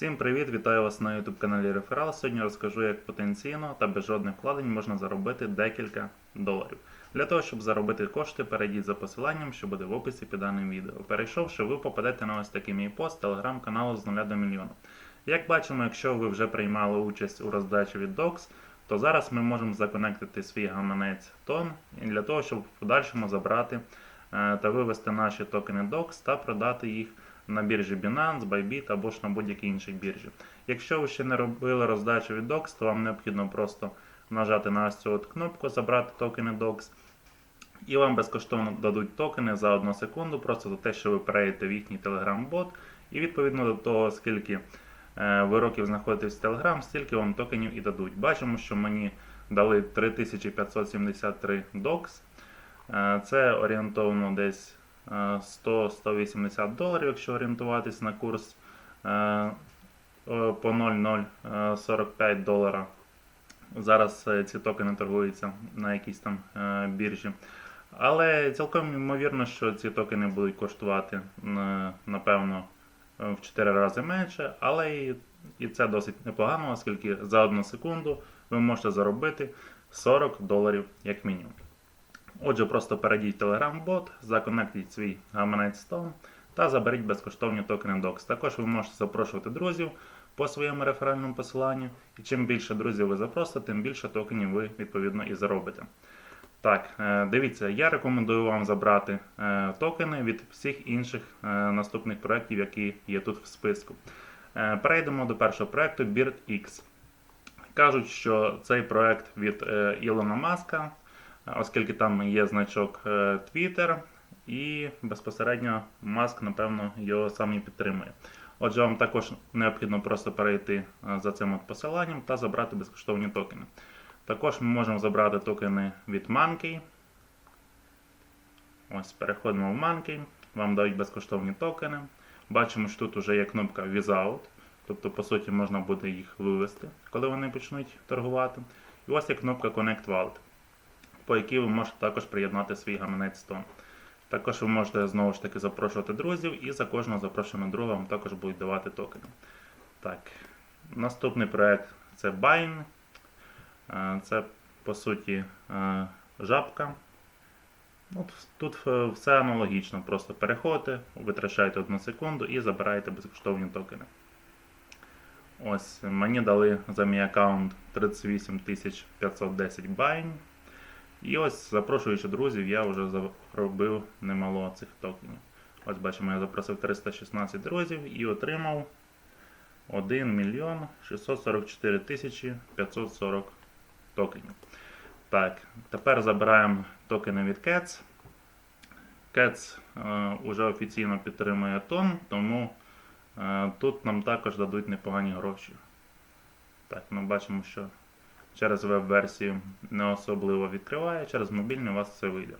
Всім привіт! Вітаю вас на YouTube каналі Реферал. Сьогодні розкажу, як потенційно та без жодних вкладень можна заробити декілька доларів. Для того, щоб заробити кошти, перейдіть за посиланням, що буде в описі під даним відео. Перейшовши, ви попадете на ось такий мій пост телеграм-каналу з 0 до мільйона. Як бачимо, якщо ви вже приймали участь у роздачі від Docs, то зараз ми можемо законектити свій гаманець тон для того, щоб в подальшому забрати е, та вивести наші токени Docs та продати їх на біржі Binance, Bybit або ж на будь-якій іншій біржі. Якщо ви ще не робили роздачу від Docs, то вам необхідно просто нажати на ось цю от кнопку Забрати токени Docs. І вам безкоштовно дадуть токени за одну секунду, просто за те, що ви перейдете в їхній Telegram-бот. І відповідно до того, скільки е, ви років знаходитесь в Telegram, стільки вам токенів і дадуть. Бачимо, що мені дали 3573 Docs. Е, Це орієнтовно десь 100-180 доларів, якщо орієнтуватись на курс е, е, по 0,045 долара. Зараз е, ці токени торгуються на якійсь там е, біржі. Але цілком ймовірно, що ці токени будуть коштувати е, напевно е, в 4 рази менше, але і це досить непогано, оскільки за одну секунду ви можете заробити 40 доларів як мінімум. Отже, просто перейдіть в Telegram-бот, законектіть свій гаманець Stone та заберіть безкоштовні токени Docs. Також ви можете запрошувати друзів по своєму реферальному посиланню. І чим більше друзів ви запросите, тим більше токенів ви відповідно і заробите. Так, е, дивіться, я рекомендую вам забрати е, токени від всіх інших е, наступних проєктів, які є тут в списку. Перейдемо до першого проєкту BirdX. Кажуть, що цей проєкт від Ілона Маска, оскільки там є значок е, Twitter, і безпосередньо Маск, напевно, його сам і підтримує. Отже, вам також необхідно просто перейти е, за цим от посиланням та забрати безкоштовні токени. Також ми можемо забрати токени від Monkey. Ось, переходимо в Monkey. Вам дають безкоштовні токени. Бачимо, що тут вже є кнопка Without. Тобто, по суті, можна буде їх вивести, коли вони почнуть торгувати. І ось є кнопка Connect Wallet, по якій ви можете також приєднати свій гаманець Stone. Також ви можете знову ж таки запрошувати друзів, і за кожного запрошеного друга вам також будуть давати токени. Так, наступний проект це Buying. Е, Це по суті е, жабка. Ну, Тут тут е, все аналогічно. Просто переходите, витрачаєте одну секунду і забираєте безкоштовні токени. Ось мені дали за мій аккаунт 38 510 байн. І ось, запрошуючи друзів, я вже заробив немало цих токенів. Ось бачимо, я запросив 316 друзів і отримав 1 мільйон 644 тисячі 540 токенів. Так, тепер забираємо токени від Cats. Cats е, офіційно підтримує тон, тому е, тут нам також дадуть непогані гроші. Так, ми бачимо, що через веб-версію не особливо відкриває, через мобільний у вас все вийде.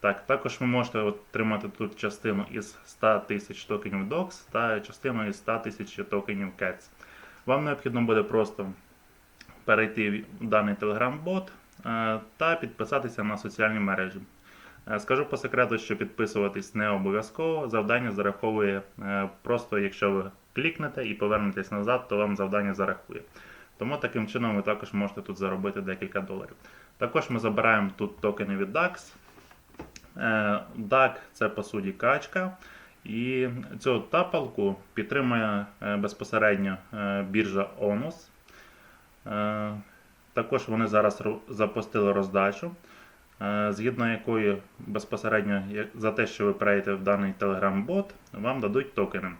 Так, також ви можете отримати тут частину із 100 тисяч токенів DOX та частину із 100 тисяч токенів CATS. Вам необхідно буде просто перейти в даний Telegram-бот е, та підписатися на соціальні мережі. Е, Скажу по секрету, що підписуватись не обов'язково. Завдання зараховує е, просто, якщо ви клікнете і повернетесь назад, то вам завдання зарахує. Тому таким чином ви також можете тут заробити декілька доларів. Також ми забираємо тут токени від DAX. Е, DAC це по суті качка. І цю тапалку підтримує е, безпосередньо е, біржа ONUS. Також вони зараз запустили роздачу, згідно якої безпосередньо за те, що ви перейдете в даний Telegram-бот, вам дадуть токени.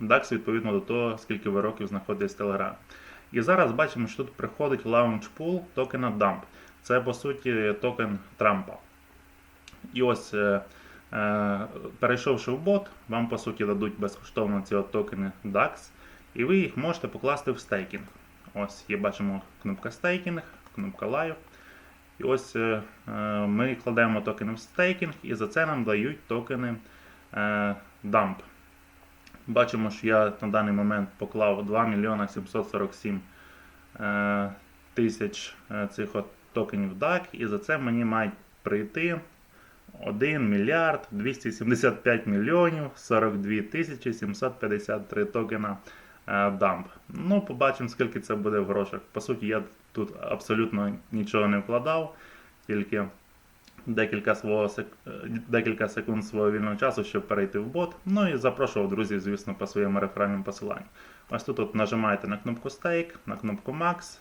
DAX відповідно до того, скільки ви років знаходитесь в Telegram. І зараз бачимо, що тут приходить launch pool токена DUMP. Це по суті токен Трампа. І ось, е, е, перейшовши в бот, вам по суті дадуть безкоштовно ці токени DAX, і ви їх можете покласти в стейкінг. Ось є бачимо кнопка стейкінг, кнопка Live. І ось е, ми кладемо токени в стейкінг, і за це нам дають токени DUMP. Бачимо, що я на даний момент поклав 2 мільйона 747 е, тисяч е, цих от токенів DAC, і за це мені мають прийти 1 мільярд 275 мільйонів 42 тисячі 753 токена е, дамп. Ну, побачимо, скільки це буде в грошах. По суті, я тут абсолютно нічого не вкладав, тільки декілька, свого, е, декілька секунд свого вільного часу, щоб перейти в бот. Ну і запрошував друзів, звісно, по своєму реферальному посиланню. Ось тут от нажимаєте на кнопку Stake, на кнопку Max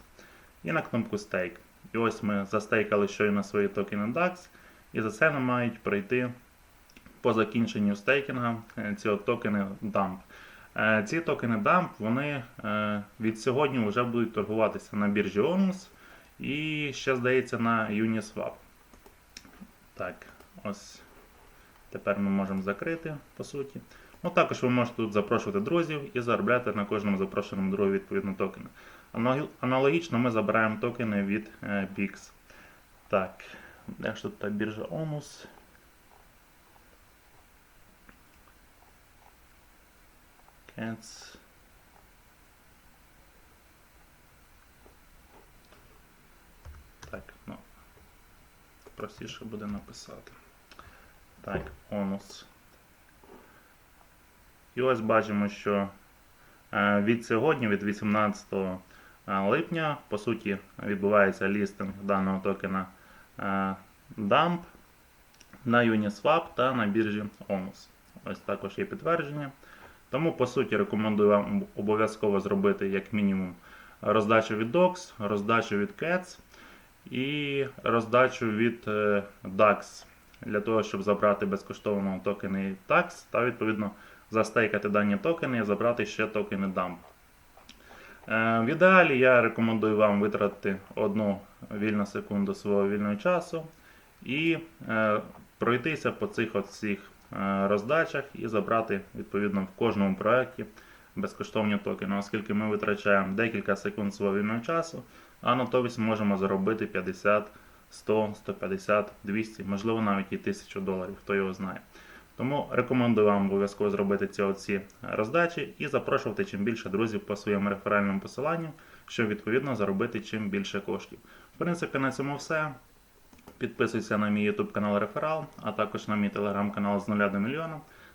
і на кнопку Stake. І ось ми застейкали щойно свої токени DAX, і за це нам мають прийти по закінченню стейкінга е, ці от токени DAMP. Е, Ці токени DAMP вони від сьогодні вже будуть торгуватися на біржі ONUS і ще здається на Uniswap. Так, ось тепер ми можемо закрити по суті. Ну, також ви можете тут запрошувати друзів і заробляти на кожному запрошеному другу відповідно токени. Аналогічно ми забираємо токени від е, BIX. Так, де ж тут та біржа ONUS? Cats. Так, ну. Простіше буде написати. Так, онус. І ось бачимо, що е, від сьогодні, від 18 е, липня, по суті, відбувається лістинг даного токена е, DAMP на Uniswap та на біржі ONUS. Ось також є підтвердження. Тому, по суті, рекомендую вам обов'язково зробити як мінімум роздачу від DOX, роздачу від CATS і роздачу від е, DAX для того, щоб забрати безкоштовно токени TAX та відповідно застейкати дані токени і забрати ще токени DAMP. Е, В ідеалі я рекомендую вам витратити одну вільну секунду свого вільного часу і е, пройтися по цих от роздачах і забрати відповідно в кожному проєкті безкоштовні токени, оскільки ми витрачаємо декілька секунд свого вільного часу, а натомість можемо заробити 50, 100, 150, 200, можливо навіть і 1000 доларів, хто його знає. Тому рекомендую вам обов'язково зробити ці оці роздачі і запрошувати чим більше друзів по своєму реферальному посиланню, щоб відповідно заробити чим більше коштів. В принципі, на цьому все. Підписуйся на мій YouTube канал Реферал, а також на мій телеграм-канал з нуля до мільйона.